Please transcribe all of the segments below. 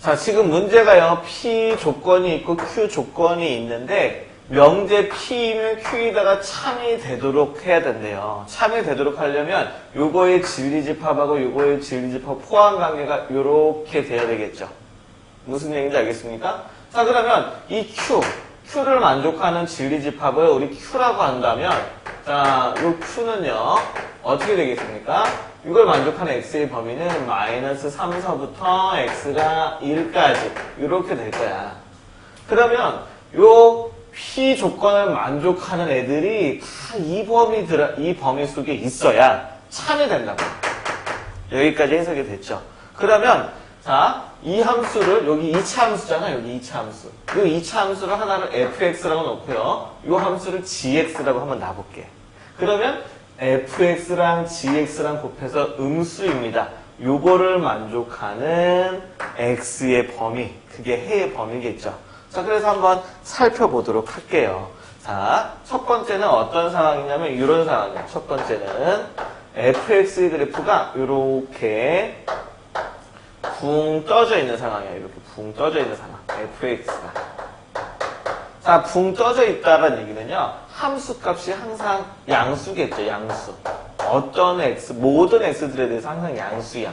자, 지금 문제가요. P 조건이 있고 Q 조건이 있는데 명제 P면 Q에다가 참이 되도록 해야 된대요. 참이 되도록 하려면 요거의 진리집합하고 요거의 진리집합 포함 관계가 요렇게 돼야 되겠죠. 무슨 얘기인지 알겠습니까? 자, 그러면 이 Q, Q를 만족하는 진리집합을 우리 Q라고 한다면 자, 요 Q는요. 어떻게 되겠습니까? 이걸 만족하는 x의 범위는 마이너스 3, 4부터 x가 1까지 이렇게 될 거야. 그러면 요 p 조건을 만족하는 애들이 다 이 범위 들어 이 범위 속에 있어야 참이 된다고. 여기까지 해석이 됐죠. 그러면 자, 이 함수를 여기 2차 함수잖아. 여기 2차 함수. 이 2차 함수를 하나를 fx라고 놓고요. 이 함수를 gx라고 한번 놔볼게. 그러면 fx랑 gx랑 곱해서 음수입니다. 요거를 만족하는 x의 범위, 그게 해의 범위겠죠. 자, 그래서 한번 살펴보도록 할게요. 자, 첫 번째는 어떤 상황이냐면 이런 상황이에요. 첫 번째는 fx의 그래프가 이렇게 붕 떠져 있는 상황이에요. 이렇게 붕 떠져 있는 상황. fx가. 자, 붕 떠져 있다는 얘기는요. 함수 값이 항상 양수겠죠, 양수. 어떤 x, 모든 x들에 대해서 항상 양수야.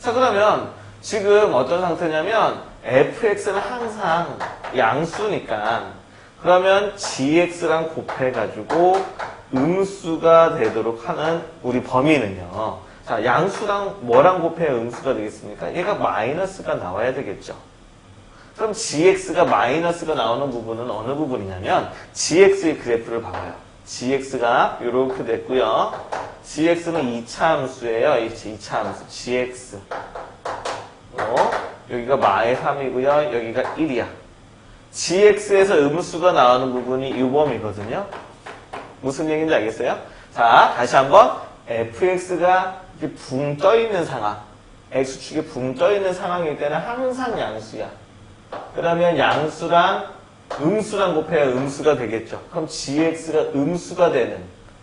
자, 그러면 지금 어떤 상태냐면 fx는 항상 양수니까 그러면 gx랑 곱해가지고 음수가 되도록 하는 우리 범위는요. 자, 양수랑 뭐랑 곱해야 음수가 되겠습니까? 얘가 마이너스가 나와야 되겠죠. 그럼 gx가 마이너스가 나오는 부분은 어느 부분이냐면 gx의 그래프를 봐봐요. gx가 이렇게 됐고요. gx는 2차 함수예요. 2차 함수 gx. 어, 여기가 마의 3이고요. 여기가 1이야. gx에서 음수가 나오는 부분이 이 범위거든요. 무슨 얘기인지 알겠어요? 자, 다시 한번 fx가 붕 떠 있는 상황, x축이 붕 떠 있는 상황일 때는 항상 양수야. 그러면 양수랑 음수랑 곱해야 음수가 되겠죠. 그럼 gx가 음수가 되는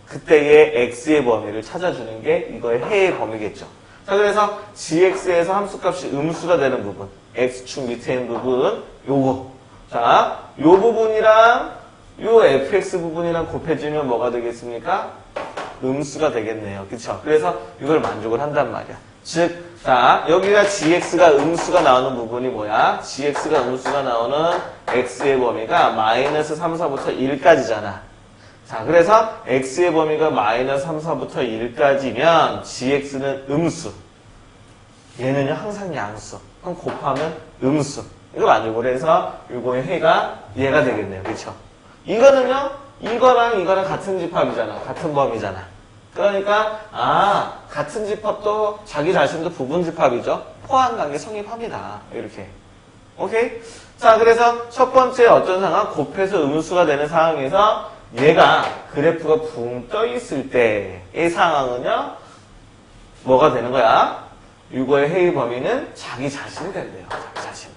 그때의 x의 범위를 찾아주는 게 이거의 해의 범위겠죠. 자, 그래서 gx에서 함수값이 음수가 되는 부분, x축 밑에 있는 부분, 요거. 자, 요 부분이랑 요 fx 부분이랑 곱해지면 뭐가 되겠습니까? 음수가 되겠네요. 그쵸? 그래서 이걸 만족을 한단 말이야. 즉, 자, 여기가 gx가 음수가 나오는 부분이 뭐야? gx가 음수가 나오는 x의 범위가 마이너스 3, 4부터 1까지잖아. 자, 그래서 x의 범위가 마이너스 3, 4부터 1까지면 gx는 음수. 얘는요, 항상 양수. 그럼 곱하면 음수. 이거 만족을 해서 요거의 해가 얘가 되겠네요. 그쵸? 이거는요, 이거랑 이거랑 같은 집합이잖아. 같은 범위잖아. 그러니까, 아, 같은 집합도 자기 자신도 부분 집합이죠. 포함 관계 성립합니다. 이렇게. 오케이? 자, 그래서 첫 번째 어떤 상황? 곱해서 음수가 되는 상황에서 얘가 그래프가 붕 떠 있을 때의 상황은요, 뭐가 되는 거야? 유거의 해의 범위는 자기 자신이 된대요. 자기 자신.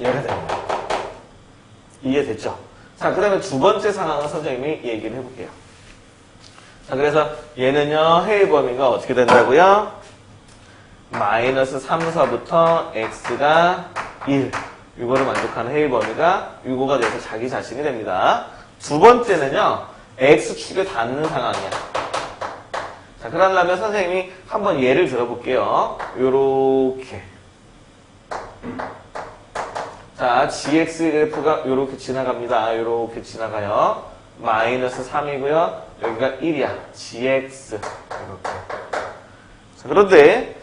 얘가 되는 거야. 이해됐죠? 자, 그 다음에 두 번째 상황은 선생님이 얘기를 해볼게요. 자, 그래서 얘는요, 해의 범위가 어떻게 된다고요? 마이너스 3, 4부터 x가 1. 이거를 만족하는 해의 범위가 이거가 돼서 자기 자신이 됩니다. 두 번째는요, x축에 닿는 상황이야. 자, 그러려면 선생님이 한번 예를 들어볼게요. 요렇게. 자, gx 그래프가 요렇게 지나갑니다. 요렇게 지나가요. 마이너스 3이고요. 여기가 1이야. gx. 이렇게. 자, 그런데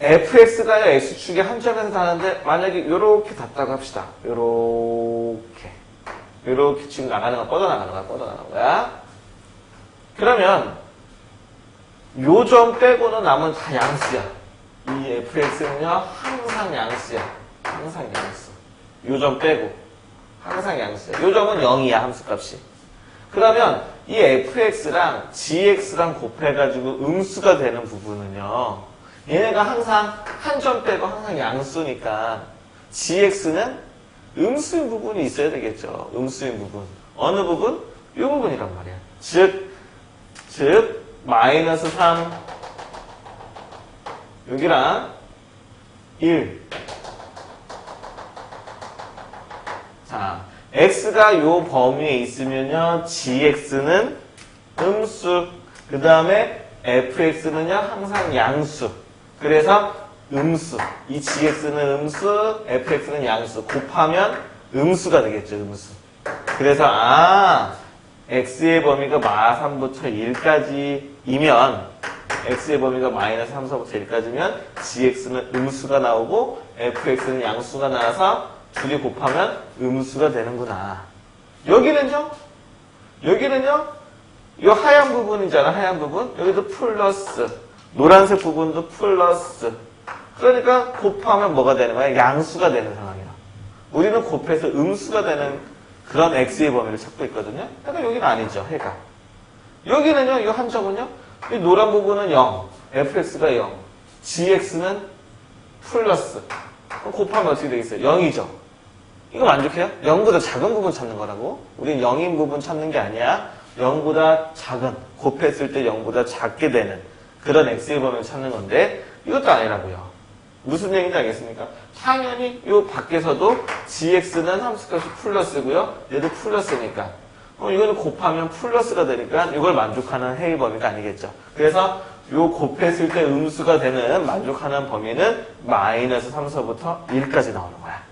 fx가 x축의 한 점에서 닿는데 만약에 요렇게 닿다고 합시다. 요렇게. 요렇게 지금 나가는 거야. 뻗어나가는 거야. 뻗어나가는 거야. 그러면 요 점 빼고는 남은 다 양수야. 이 fx는요. 항상 양수야. 항상 양수. 요 점 빼고. 항상 양수야. 요 점은 0이야, 함수값이. 그러면 이 fx랑 gx랑 곱해가지고 음수가 되는 부분은요. 얘네가 항상 한 점 빼고 항상 양수니까 gx는 음수인 부분이 있어야 되겠죠. 음수인 부분. 어느 부분? 이 부분이란 말이야. 즉, 즉, 마이너스 3, 여기랑 1. 자, x가 요 범위에 있으면요, gx는 음수, 그 다음에 fx는요, 항상 양수. 그래서 음수. 이 gx는 음수, fx는 양수. 곱하면 음수가 되겠죠, 음수. 그래서, 아, x의 범위가 마 3부터 1까지이면, x의 범위가 마이너스 3, 4부터 1까지면, gx는 음수가 나오고, fx는 양수가 나와서, 둘이 곱하면 음수가 되는구나. 여기는요? 여기는요? 이 하얀 부분이잖아, 하얀 부분. 여기도 플러스. 노란색 부분도 플러스. 그러니까 곱하면 뭐가 되는 거야? 양수가 되는 상황이야. 우리는 곱해서 음수가 되는 그런 x의 범위를 찾고 있거든요. 그러니까 여기는 아니죠, 해가. 여기는요, 이 한 점은요, 이 노란 부분은 0, fx가 0, gx는 플러스. 곱하면 어떻게 되겠어요? 0이죠. 이거 만족해요? 0보다 작은 부분 찾는 거라고? 우린 0인 부분 찾는 게 아니야. 0보다 작은, 곱했을 때 0보다 작게 되는 그런 x의 범위를 찾는 건데 이것도 아니라고요. 무슨 얘기인지 알겠습니까? 당연히 이 밖에서도 gx는 함수값이 플러스고요. 얘도 플러스니까. 어, 이거는 곱하면 플러스가 되니까 이걸 만족하는 해의 범위가 아니겠죠. 그래서 요 곱했을 때 음수가 되는 만족하는 범위는 마이너스 3서부터 1까지 나오는 거야.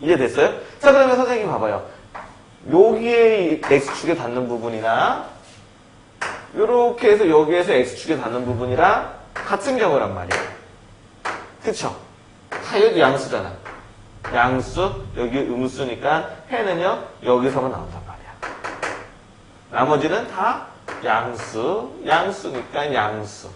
이해됐어요? 자, 그러면 선생님 봐봐요. 여기에 x축에 닿는 부분이나 요렇게 해서 여기에서 x축에 닿는 부분이랑 같은 경우란 말이에요. 그쵸? 다 여기 양수잖아. 양수, 여기 음수니까 해는요, 여기서만 나온단 말이야. 나머지는 다 양수, 양수니까 양수.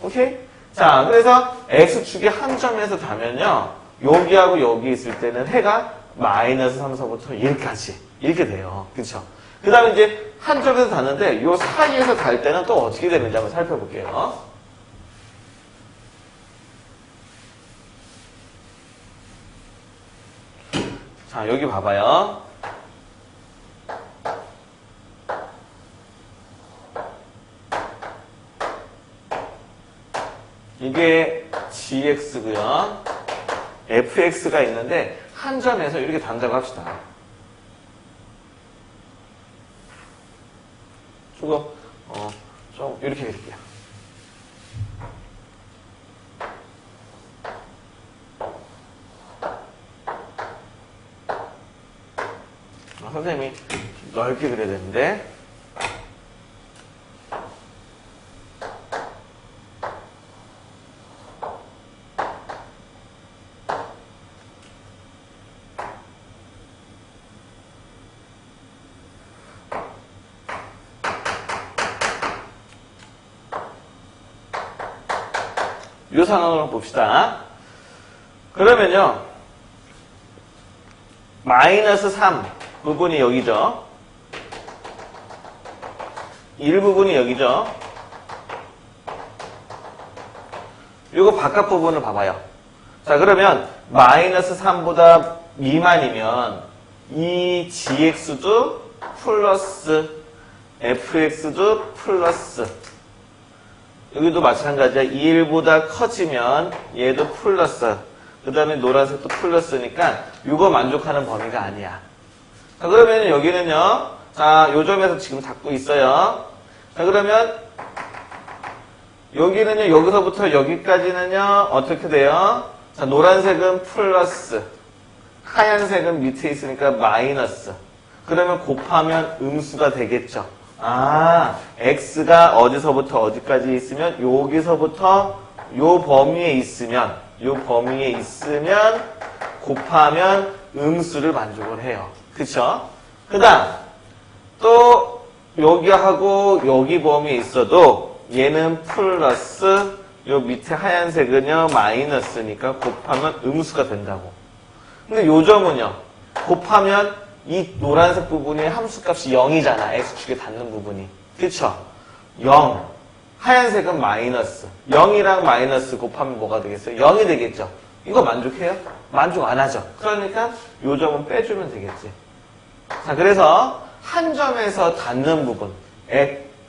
오케이? 자, 그래서 x축이 한 점에서 닿으면요, 여기하고 여기 있을 때는 해가 마이너스 3서부터 1까지 이렇게 돼요. 그쵸? 그 다음에 이제 한 점에서 닿는데 요 사이에서 닿을 때는 또 어떻게 되는지 한번 살펴볼게요. 자, 여기 봐봐요. 이게 gx고요. Fx가 있는데 한 점에서 이렇게 단자고 합시다. 저거 어, 좀 이렇게 그릴게요. 어, 선생님이 좀 넓게 그려야 되는데 이 상황을 봅시다. 그러면요. 마이너스 3 부분이 여기죠. 1 부분이 여기죠. 이거 바깥 부분을 봐봐요. 자, 그러면 마이너스 3보다 미만이면 이 gx도 플러스 fx도 플러스 여기도 마찬가지야. 2일보다 커지면 얘도 플러스. 그 다음에 노란색도 플러스니까 이거 만족하는 범위가 아니야. 자, 그러면 여기는요. 자, 요 점에서 지금 닫고 있어요. 자, 그러면 여기는요. 여기서부터 여기까지는요. 어떻게 돼요? 자, 노란색은 플러스. 하얀색은 밑에 있으니까 마이너스. 그러면 곱하면 음수가 되겠죠. 아, x가 어디서부터 어디까지 있으면 여기서부터 요 범위에 있으면 요 범위에 있으면 곱하면 음수를 만족을 해요. 그쵸? 그 다음 또 여기하고 여기 범위에 있어도 얘는 플러스 요 밑에 하얀색은요 마이너스니까 곱하면 음수가 된다고. 근데 요 점은요 곱하면 이 노란색 부분의 함수값이 0이잖아. x축에 닿는 부분이. 그쵸? 0. 하얀색은 마이너스. 0이랑 마이너스 곱하면 뭐가 되겠어요? 0이 되겠죠? 이거 만족해요? 만족 안 하죠? 그러니까 요 점은 빼주면 되겠지. 자, 그래서 한 점에서 닿는 부분.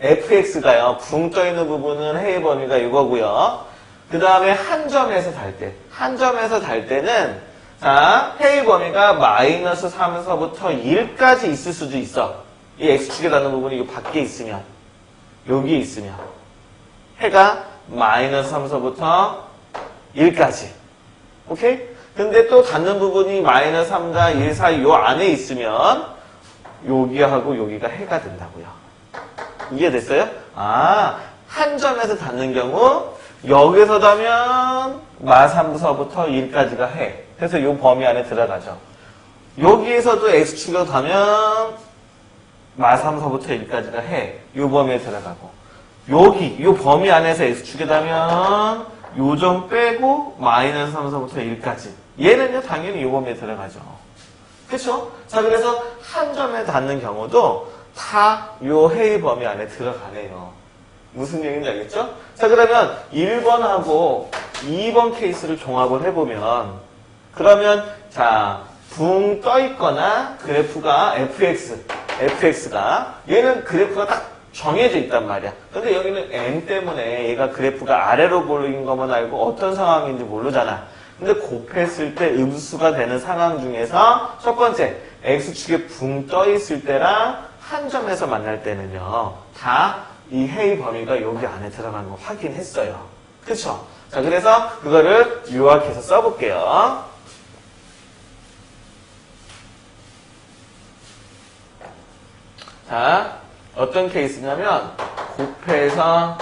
fx가요. 붕 떠있는 부분은 해의 범위가 이거고요. 그 다음에 한 점에서 닿을 때. 한 점에서 닿을 때는 자, 회의 범위가 마이너스 3에서부터 1까지 있을 수도 있어. 이 x축에 닿는 부분이 이 밖에 있으면, 여기에 있으면. 해가 마이너스 3에서부터 1까지. 오케이? 근데 또 닿는 부분이 마이너스 3과 1 사이 요 안에 있으면, 여기하고 여기가 해가 된다고요. 이해됐어요? 아, 한 점에서 닿는 경우, 여기서 닿으면 마3부서부터 1까지가 해. 그래서 이 범위 안에 들어가죠. 여기에서도 x축으로 닿으면 마3서부터 1까지가 해. 이 범위에 들어가고. 여기, 이 범위 안에서 x축에 닿으면 요점 빼고 마이너스 3서부터 1까지. 얘는요, 당연히 이 범위에 들어가죠. 그쵸? 자, 그래서 한 점에 닿는 경우도 다 요 해의 범위 안에 들어가네요. 무슨 얘기인지 알겠죠? 자, 그러면 1번하고 2번 케이스를 종합을 해보면, 그러면, 자, 붕 떠 있거나 그래프가 fx, fx가, 얘는 그래프가 딱 정해져 있단 말이야. 근데 여기는 n 때문에 얘가 그래프가 아래로 보이는 것만 알고 어떤 상황인지 모르잖아. 근데 곱했을 때 음수가 되는 상황 중에서 첫 번째, x축에 붕 떠 있을 때랑 한 점에서 만날 때는요, 다 이 해의 범위가 여기 안에 들어가는 거 확인했어요. 그쵸? 자, 그래서 그거를 요약해서 써볼게요. 자, 어떤 케이스냐면, 곱해서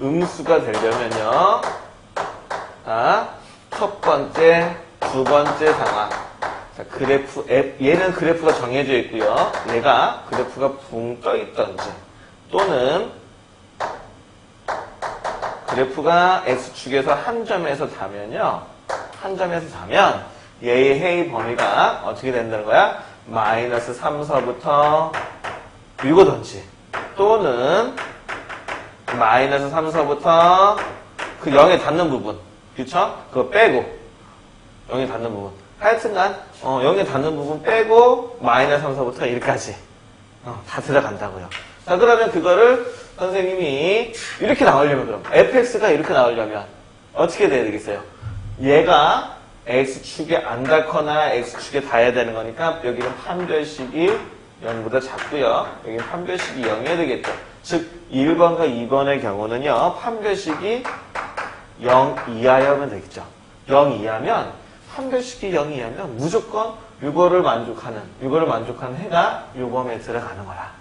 음수가 되려면요, 자, 첫 번째, 두 번째 상황. 자, 그래프, 얘는 그래프가 정해져 있고요. 얘가 그래프가 붕 떠 있던지, 또는 그래프가 X축에서 한 점에서 닿으면요. 한 점에서 닿으면 얘의 해의 범위가 어떻게 된다는 거야? 마이너스 3서부터 이거든지 또는 마이너스 3서부터 그 0에 닿는 부분 그쵸? 그거 빼고 0에 닿는 부분 하여튼간 어, 0에 닿는 부분 빼고 마이너스 3서부터 1까지 어, 다 들어간다고요. 자 그러면 그거를 선생님이 이렇게 나오려면 그럼 fx가 이렇게 나오려면 어떻게 돼야 되겠어요? 얘가 x축에 안 닿거나 x축에 닿아야 되는 거니까 여기는 판별식이 0보다 작고요. 여기는 판별식이 0이어야 되겠죠. 즉 1번과 2번의 경우는요. 판별식이 0 이하여면 되겠죠. 0 이하면 판별식이 0 이하면 무조건 이거를 만족하는 이거를 만족하는 해가 요 범위에 들어가는 거야.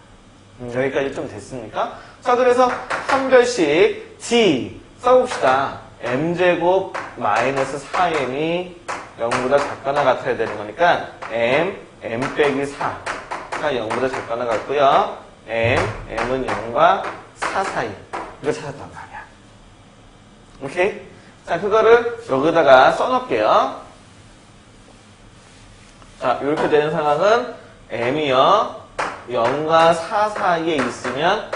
음, 여기까지 좀 됐습니까? 자, 그래서 판별식 D 써봅시다. m제곱 마이너스 4m이 0보다 작거나 같아야 되는 거니까 m, m 빼기 4 가 0보다 작거나 같고요. m, m은 0과 4 사이. 이거 찾았단 말이야. 오케이? 자, 그거를 여기다가 써놓을게요. 자, 이렇게 되는 상황은 m이요. 0과 4 사이에 있으면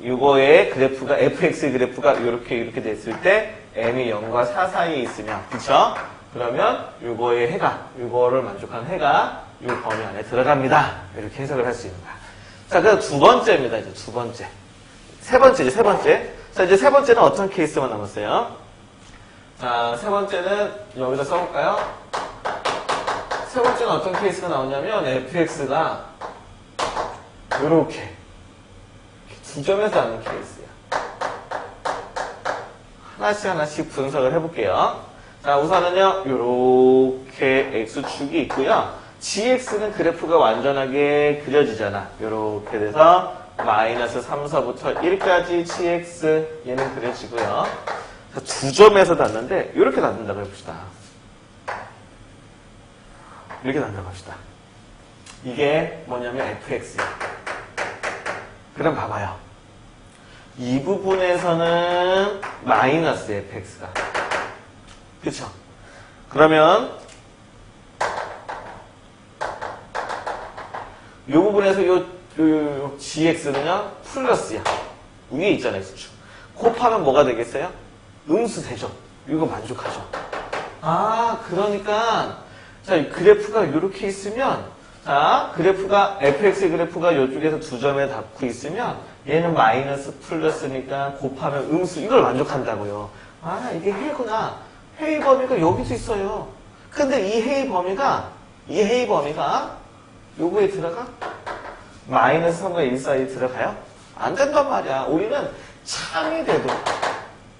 이거의 그래프가 fx 그래프가 이렇게 이렇게 됐을 때 m이 0과 4 사이에 있으면 그쵸? 그러면 이거의 해가 이거를 만족하는 해가 이 범위 안에 들어갑니다. 이렇게 해석을 할 수 있는 거야. 자, 그래서 두 번째입니다. 이제 두 번째. 세 번째, 이제 세 번째. 자, 이제 세 번째는 어떤 케이스만 남았어요? 자, 세 번째는 여기다 써볼까요? 세 번째는 어떤 케이스가 나오냐면 fx가 이렇게 두 점에서 하는 케이스야. 하나씩 하나씩 분석을 해볼게요. 자, 우선은요, 이렇게 x축이 있고요. gx는 그래프가 완전하게 그려지잖아. 이렇게 돼서 마이너스 3서부터 1까지 gx 얘는 그려지고요. 자, 두 점에서 닿는데 이렇게 닿는다고 해봅시다. 이렇게 닿는다고 합시다. 이게 뭐냐면 fx야. 그럼 봐봐요. 이 부분에서는 마이너스 fx가. 그쵸? 그러면 이 부분에서 요, 요, 요, 요 gx는요 플러스야. 위에 있잖아요, 수축. 곱하면 뭐가 되겠어요? 음수 되죠. 이거 만족하죠. 아, 그러니까 자, 이 그래프가 이렇게 있으면 자, 그래프가 fx 그래프가 이쪽에서 두 점에 닿고 있으면 얘는 마이너스 플러스니까 곱하면 음수 이걸 만족한다고요. 아, 이게 해구나. 해의 범위가 여기서 있어요. 근데 이 해의 범위가, 이 해의 범위가 요거에 들어가? 마이너스 3과 1 사이에 들어가요? 안 된단 말이야. 우리는 참이 돼도,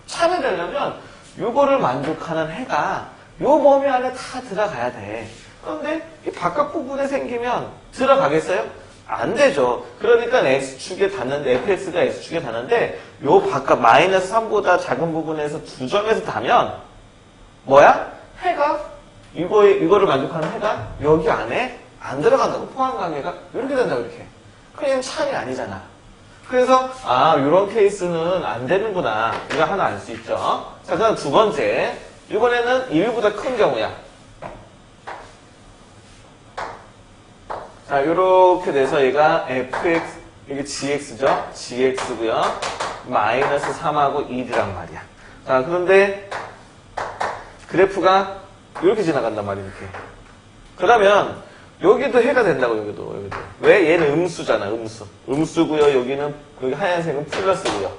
참이 되려면 요거를 만족하는 해가 요 범위 안에 다 들어가야 돼. 그런데 이 바깥 부분에 생기면 들어가겠어요? 안 되죠. 그러니까 x축에 닿는데, fx가 x축에 닿는데, 요 바깥 마이너스 3보다 작은 부분에서 두 점에서 닿으면, 뭐야? 해가, 이거에, 이거를 만족하는 해가 여기 안에 안 들어간다고. 포항관계가 이렇게 된다고, 이렇게. 그냥 참이 아니잖아. 그래서, 아, 이런 케이스는 안 되는구나. 이거 하나 알 수 있죠. 자, 그다음 두 번째. 이번에는 1보다 큰 경우야. 자, 요렇게 돼서 얘가 fx, 이게 gx죠? gx고요 마이너스 3하고 1이란 말이야. 자, 그런데 그래프가 이렇게 지나간단 말이야, 이렇게. 그러면 여기도 해가 된다고, 여기도, 여기도. 왜? 얘는 음수잖아, 음수. 음수고요 여기는, 여기 하얀색은 플러스고요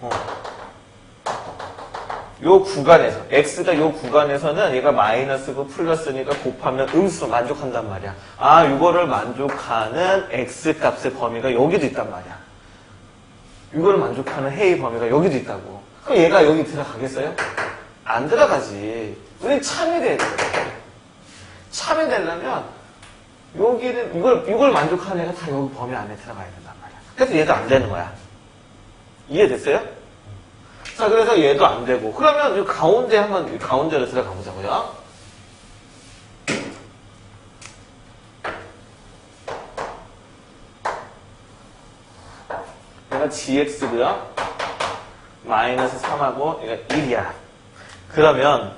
어. 요 구간에서 x가 요 구간에서는 얘가 마이너스고 플러스니까 곱하면 음수로 만족한단 말이야. 아, 이거를 만족하는 x 값의 범위가 여기도 있단 말이야. 이거를 만족하는 해의 범위가 여기도 있다고. 그럼 얘가 여기 들어가겠어요? 안 들어가지. 우리 참이 돼야 돼. 참이 되려면 여기는 이걸 이걸 만족하는 애가 다 여기 범위 안에 들어가야 된단 말이야. 그래서 얘도 안 되는 거야. 이해됐어요? 자, 그래서 얘도 안 되고. 그러면 이 가운데 한번, 이 가운데로 들어가 보자고요. 얘가 gx고요. 마이너스 3하고 얘가 1이야. 그러면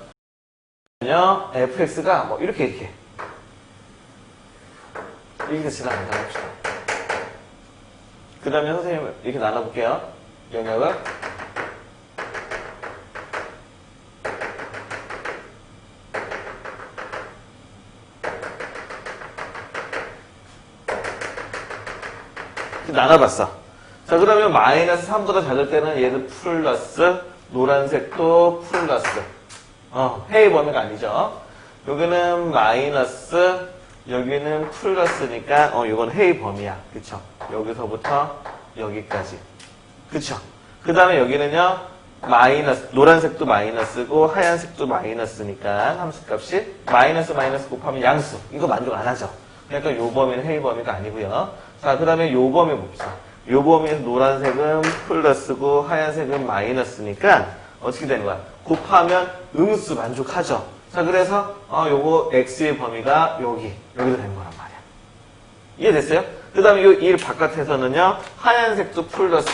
요 fx가 뭐 이렇게 이렇게 이렇게 지나간다고 합시다. 그 다음에 선생님 이렇게 나눠볼게요. 영역을 나눠봤어. 자, 그러면 마이너스 3보다 작을 때는 얘는 플러스, 노란색도 플러스. 어, 해의 범위가 아니죠. 여기는 마이너스, 여기는 플러스니까, 어, 이건 해의 범위야. 그쵸? 여기서부터 여기까지. 그쵸? 그 다음에 여기는요, 마이너스, 노란색도 마이너스고, 하얀색도 마이너스니까, 함수값이 마이너스 마이너스 곱하면 양수. 이거 만족 안 하죠? 그러니까 요 범위는 해의 범위가 아니고요. 자, 그 다음에 요 범위 봅시다. 요 범위에서 노란색은 플러스고 하얀색은 마이너스니까 어떻게 되는 거야? 곱하면 음수 만족하죠. 자, 그래서 어, 요거 x의 범위가 여기, 여기도 되는 거란 말이야. 이해됐어요? 그 다음에 요1 바깥에서는요, 하얀색도 플러스,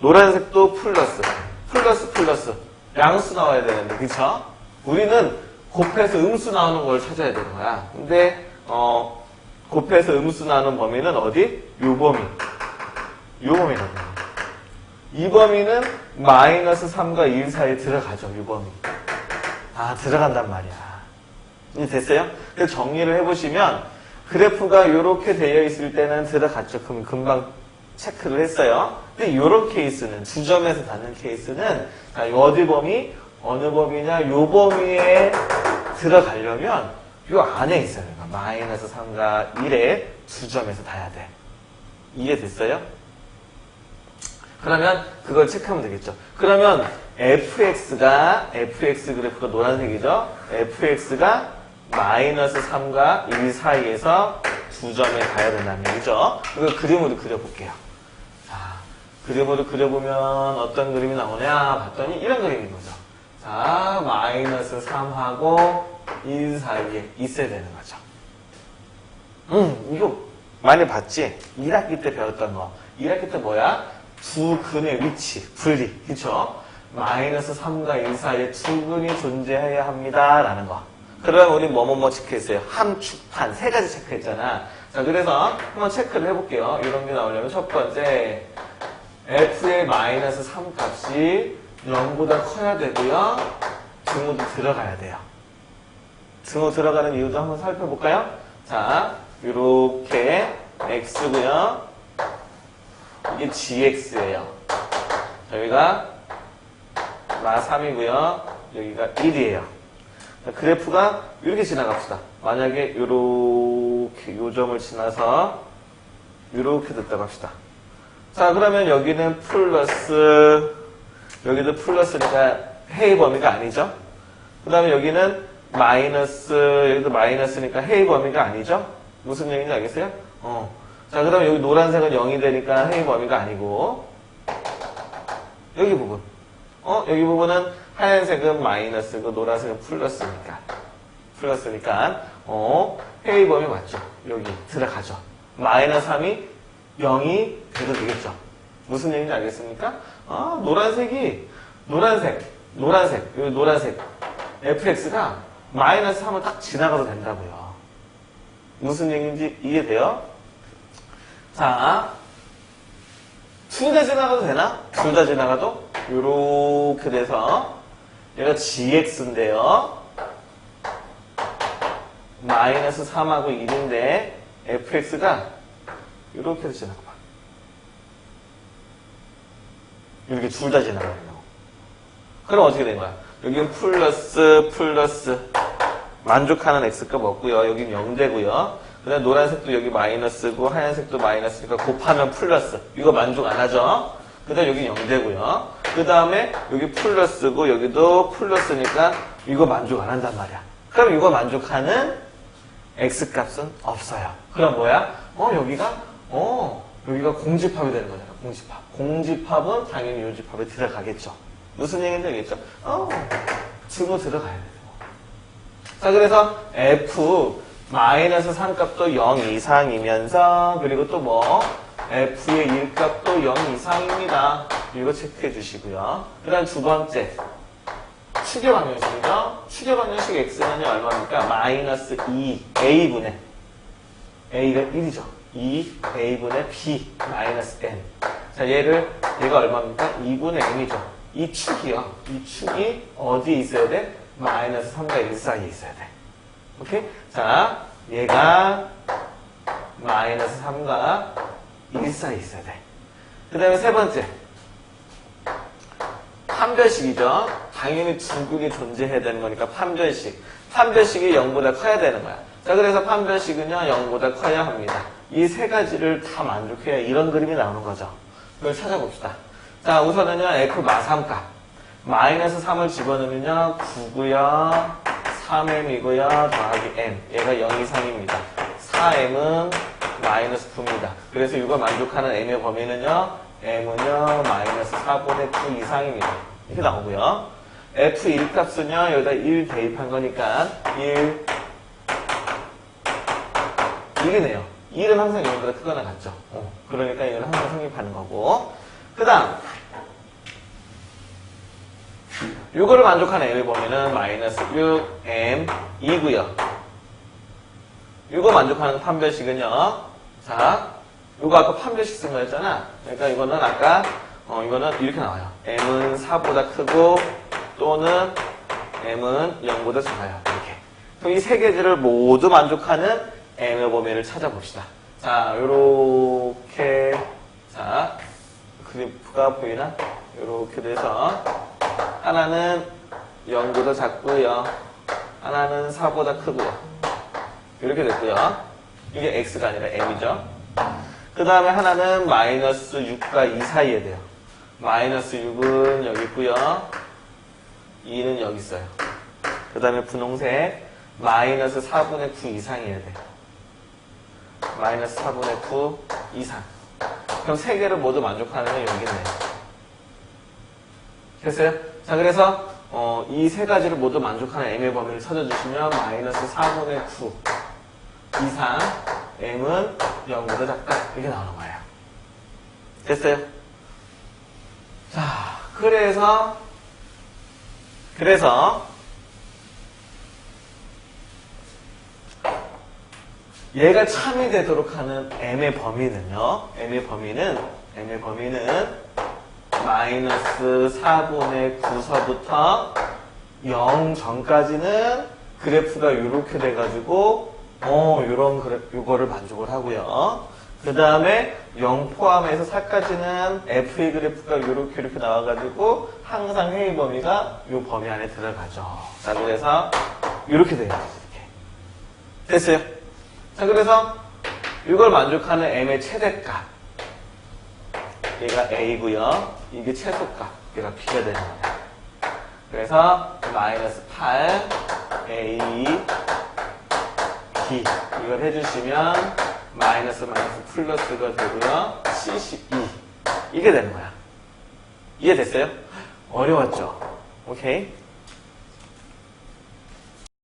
노란색도 플러스, 플러스 플러스, 양수 나와야 되는데, 그쵸? 우리는 곱해서 음수 나오는 걸 찾아야 되는 거야. 근데, 어, 곱해서 음수 나오는 범위는 어디? 요 범위. 요 범위거든요. 이 범위는 마이너스 3과 1 사이에 들어가죠, 요 범위. 아, 들어간단 말이야. 이제 됐어요? 그래서 정리를 해보시면, 그래프가 이렇게 되어 있을 때는 들어갔죠. 그럼 금방 체크를 했어요. 근데 이런 케이스는, 두 점에서 닿는 케이스는, 자, 어디 범위? 어느 범위냐? 요 범위에 들어가려면, 요 안에 있어요. 그러니까 마이너스 3과 1에 두 점에서 닿아야 돼. 이해됐어요? 그러면 그걸 체크하면 되겠죠. 그러면 fx가 fx 그래프가 노란색이죠. fx가 마이너스 3과 1 사이에서 두 점에 가야 된다는 얘기죠. 이거 그림으로 그려볼게요. 자, 그림으로 그려보면 어떤 그림이 나오냐 봤더니 이런 그림인 거죠. 자, 마이너스 3하고 1 사이에 있어야 되는 거죠. 음, 이거 많이 봤지? 1학기 때 배웠던 거. 1학기 때 뭐야? 두 근의 위치, 분리, 그쵸? 마이너스 3과 1 사이에 두 근이 존재해야 합니다. 라는 거. 그럼 우리 뭐뭐뭐 체크했어요? 함축판, 세 가지 체크했잖아. 자, 그래서 한번 체크를 해볼게요. 이런 게 나오려면 첫 번째, f의 마이너스 3 값이 0보다 커야 되고요. 등호도 들어가야 돼요. 등호 들어가는 이유도 한번 살펴볼까요? 자, 이렇게 x고요. 이게 gx예요. 여기가 마 3이고요. 여기가 1이에요. 자, 그래프가 이렇게 지나갑시다. 만약에 요렇게 요 점을 지나서 이렇게 됐다고 합시다. 자, 그러면 여기는 플러스, 여기도 플러스니까 헤이 범위가 아니죠? 그 다음에 여기는 마이너스, 여기도 마이너스니까 헤이 범위가 아니죠? 무슨 얘기인지 알겠어요? 어. 자, 그 다음에 여기 노란색은 0이 되니까 헤이 범위가 아니고, 여기 부분. 어, 여기 부분은 하얀색은 마이너스고 노란색은 플러스니까. 플러스니까, 어, 헤이 범위 맞죠? 여기 들어가죠. 마이너스 3이 0이 돼도 되겠죠. 무슨 얘기인지 알겠습니까? 아, 노란색이, 노란색, 노란색, 여기 노란색, fx가 마이너스 3을 딱 지나가도 된다고요. 무슨 얘기인지 이해돼요? 자, 둘 다 지나가도 되나? 둘 다 지나가도? 요렇게 돼서, 얘가 gx인데요. 마이너스 3하고 1인데, fx가 이렇게 지나가 봐. 이렇게 둘 다 지나가요. 그럼 어떻게 된 거야? 여기는 플러스, 플러스. 만족하는 x값 없고요. 여기는 0되고요. 그 다음에 노란색도 여기 마이너스고 하얀색도 마이너스니까 곱하면 플러스. 이거 만족 안 하죠? 그 다음에 여기 0되고요. 그 다음에 여기 플러스고 여기도 플러스니까 이거 만족 안 한단 말이야. 그럼 이거 만족하는 x값은 없어요. 그럼 뭐야? 어, 여기가, 어, 여기가 공집합이 되는 거잖아. 공집합. 공집합은 당연히 요집합에 들어가겠죠. 무슨 얘기인지 알겠죠? 어, 주고 들어가야 돼요. 자, 그래서 f 마이너스 3값도 0 이상이면서 그리고 또 뭐 f의 1값도 0 이상입니다. 이거 체크해 주시고요. 그 다음 두 번째 추계 방정식이죠. 추계 방정식 x는요 얼마입니까? 마이너스 2 a분의 a가 1이죠. 2 a분의 b 마이너스 n. 자 얘를 얘가 얼마입니까? 2분의 n이죠. 이 축이요. 이 축이 어디에 있어야 돼? 마이너스 3과 1 사이에 있어야 돼. 오케이? 자 얘가 마이너스 3과 1 사이에 있어야 돼. 그 다음에 세 번째 판별식이죠. 당연히 두 극이 존재해야 되는 거니까 판별식. 판별식이 0보다 커야 되는 거야. 자, 그래서 판별식은요, 0보다 커야 합니다. 이 세 가지를 다 만족해야 이런 그림이 나오는 거죠. 그걸 찾아봅시다. 자, 우선은요, f 마삼값. 마이너스 3을 집어넣으면요, 9고요, 3m이고요, 더하기 m. 얘가 0 이상입니다. 4m은 마이너스 9입니다. 그래서 이걸 만족하는 m의 범위는요, m은요, 마이너스 4분의 9 이상입니다. 이렇게 나오고요. f1 값은요, 여기다 1 대입한 거니까, 1, 1이네요. 1은 항상 0보다 크거나 같죠. 어, 그러니까 이건 항상 성립하는 거고. 그 다음, 요거를 만족하는 m의 범위는 마이너스 6m 2고요. 요거 만족하는 판별식은요. 자, 요거 아까 판별식 쓴 거였잖아. 그러니까 이거는 아까 어, 이거는 이렇게 나와요. m은 4보다 크고 또는 m은 0보다 작아요. 이렇게. 그럼 이 세 개들을 모두 만족하는 m의 범위를 찾아봅시다. 자, 요렇게 자 그래프가 보이나? 요렇게 돼서 하나는 0보다 작고요. 하나는 4보다 크고요. 이렇게 됐고요. 이게 x가 아니라 m이죠. 그 다음에 하나는 마이너스 6과 2 사이에 돼요. 마이너스 6은 여기 있고요. 2는 여기 있어요. 그 다음에 분홍색 마이너스 4분의 9 이상이어야 돼. 마이너스 4분의 9 이상. 그럼 세 개를 모두 만족하는 건 여기 있네. 됐어요? 자, 그래서 어, 이 세 가지를 모두 만족하는 m의 범위를 찾아주시면 마이너스 4분의 9 이상 m은 0보다 작다 이렇게 나오는 거예요. 됐어요? 자, 그래서 그래서 얘가 참이 되도록 하는 m의 범위는요. m의 범위는 m의 범위는 마이너스 4분의 9서부터 0 전까지는 그래프가 이렇게 돼가지고 어 요런 그래 요거를 만족을 하고요. 그 다음에 0 포함해서 4까지는 FA 그래프가 이렇게 이렇게 나와가지고 항상 회의 범위가 이 범위 안에 들어가죠. 자 그래서 이렇게 돼요. 이렇게. 됐어요? 자, 그래서 이걸 만족하는 m의 최대값. 얘가 a고요. 이게 최소값. 얘가 b가 되는 거예요. 그래서 마이너스 8 a b 이걸 해주시면 마이너스 마이너스 플러스가 되고요. 72 이게 되는 거야. 이해됐어요? 어려웠죠? 오케이.